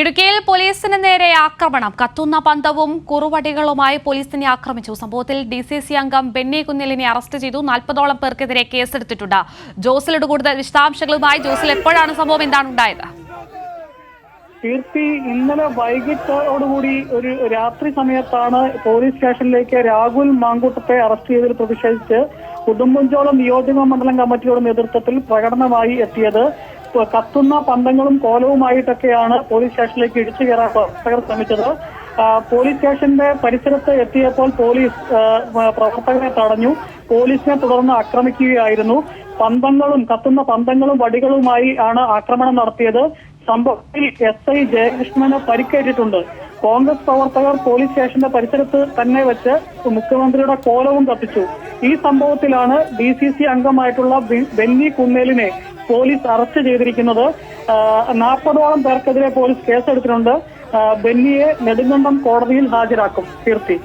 ഇടുക്കിയിൽ പോലീസിന് നേരെ ആക്രമണം. കത്തുന്ന പന്തവും കുറുവടികളുമായി പോലീസിനെ ആക്രമിച്ചു. സംഭവത്തിൽ ഡി സി സി അംഗം ബെന്നി കുന്നിലിനെ അറസ്റ്റ് ചെയ്തു. നാൽപ്പതോളം പേർക്കെതിരെ കേസെടുത്തിട്ടുണ്ട്. ജോസിലോട് കൂടുതൽ വിശദാംശങ്ങളുമായി ജോസിൽ എപ്പോഴാണ് സംഭവം? എന്താണ് ഉണ്ടായത്? കീർത്തി ഇന്നലെ വൈകിട്ടോടുകൂടി ഒരു രാത്രി സമയത്താണ് പോലീസ് സ്റ്റേഷനിലേക്ക് രാഹുൽ മാങ്കൂട്ടത്തെ അറസ്റ്റ് ചെയ്തതിൽ പ്രതിഷേധിച്ച് കുടുംബഞ്ചോളം നിയോജക മണ്ഡലം കമ്മിറ്റിയുടെ നേതൃത്വത്തിൽ പ്രകടനമായി എത്തിയത് കത്തുന്ന പന്തങ്ങളും കോലവുമായിട്ടൊക്കെയാണ് പോലീസ് സ്റ്റേഷനിലേക്ക് ഇടിച്ചു കയറാൻ പ്രവർത്തകർ ശ്രമിച്ചത്. പോലീസ് സ്റ്റേഷന്റെ പരിസരത്ത് എത്തിയപ്പോൾ പോലീസ് പ്രവർത്തകരെ തടഞ്ഞു. പോലീസിനെ തുടർന്ന് ആക്രമിക്കുകയായിരുന്നു. പന്തങ്ങളും കത്തുന്ന പന്തങ്ങളും വടികളുമായി ആണ് ആക്രമണം നടത്തിയത്. സംഭവത്തിൽ എസ് ഐ ജയകൃഷ്ണന് പരിക്കേറ്റിട്ടുണ്ട്. കോൺഗ്രസ് പ്രവർത്തകർ പോലീസ് സ്റ്റേഷന്റെ പരിസരത്ത് തന്നെ വെച്ച് മുഖ്യമന്ത്രിയുടെ കോലവും കത്തിച്ചു. ഈ സംഭവത്തിലാണ് ഡി സി സി അംഗമായിട്ടുള്ള ബെന്നി കുന്നേലിനെ പോലീസ് അറസ്റ്റ് ചെയ്തിരിക്കുന്നത് നാൽപ്പതോളം പേർക്കെതിരെ പോലീസ് കേസെടുത്തിട്ടുണ്ട്. ബെന്നിയെ നെടുങ്കണ്ടം കോടതിയിൽ ഹാജരാക്കും. കീർത്തി.